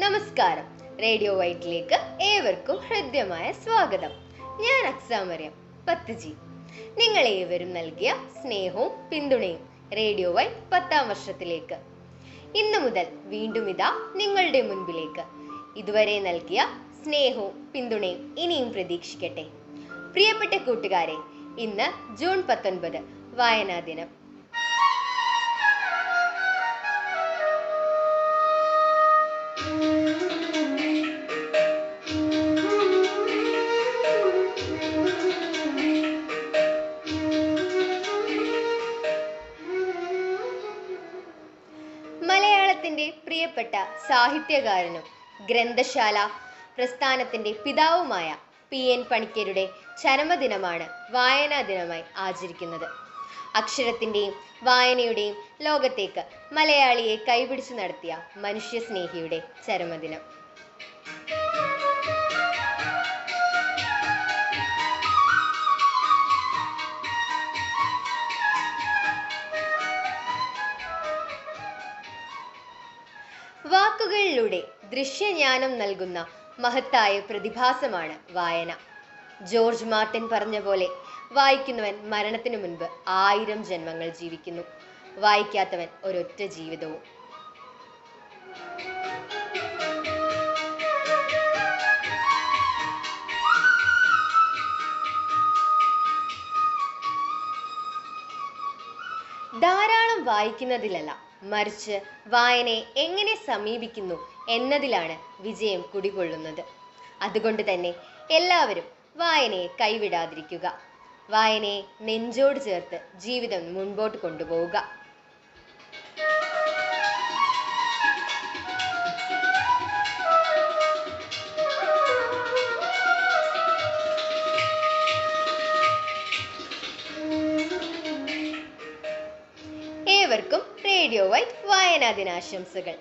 നമസ്കാരം. റേഡിയോ വൈറ്റിലേക്ക് ഏവർക്കും ഹൃദ്യമായ സ്വാഗതം. ഞാൻ അക്സാമറിയം പത്ത് ജി നിങ്ങൾ ഏവരും നൽകിയ സ്നേഹവും പിന്തുണയും റേഡിയോ വൈറ്റ് പത്താം വർഷത്തിലേക്ക്. ഇന്ന് മുതൽ വീണ്ടും ഇതാ നിങ്ങളുടെ മുൻപിലേക്ക്. ഇതുവരെ നൽകിയ സ്നേഹവും പിന്തുണയും ഇനിയും പ്രതീക്ഷിക്കട്ടെ. പ്രിയപ്പെട്ട കൂട്ടുകാരെ ഇന്ന് ജൂൺ പത്തൊൻപത് വായനാ ദിനം. മലയാളത്തിന്റെ പ്രിയപ്പെട്ട സാഹിത്യകാരനും ഗ്രന്ഥശാല പ്രസ്ഥാനത്തിന്റെ പിതാവുമായ പി. എൻ. പണിക്കരുടെ ചരമദിനമാണ് വായനാ ദിനമായി ആചരിക്കുന്നത്. അക്ഷരത്തിന്റെയും വായനയുടെയും ലോകത്തേക്ക് മലയാളിയെ കൈപിടിച്ചു നടത്തിയ മനുഷ്യസ്നേഹിയുടെ ചരമദിനം. വാക്കുകളിലൂടെ ദൃശ്യജ്ഞാനം നൽകുന്ന മഹത്തായ പ്രതിഭാസമാണ് വായന. ജോർജ് മാർട്ടിൻ പറഞ്ഞ പോലെ വായിക്കുന്നവൻ മരണത്തിനു മുൻപ് ആയിരം ജന്മങ്ങൾ ജീവിക്കുന്നു. വായിക്കാത്തവൻ ഒരൊറ്റ ജീവിതവും. ധാരാളം വായിക്കുന്നതിലല്ല മറിച്ച് വായനയെ എങ്ങനെ സമീപിക്കുന്നു എന്നതിലാണ് വിജയം കുടികൊള്ളുന്നത്. അതുകൊണ്ട് തന്നെ എല്ലാവരും വായനയെ കൈവിടാതിരിക്കുക. വായനയെ നെഞ്ചോട് ചേർത്ത് ജീവിതം മുൻപോട്ട് കൊണ്ടുപോവുക. ഏവർക്കും റേഡിയോ വൈറ്റ് വായനാ ദിനാശംസകൾ.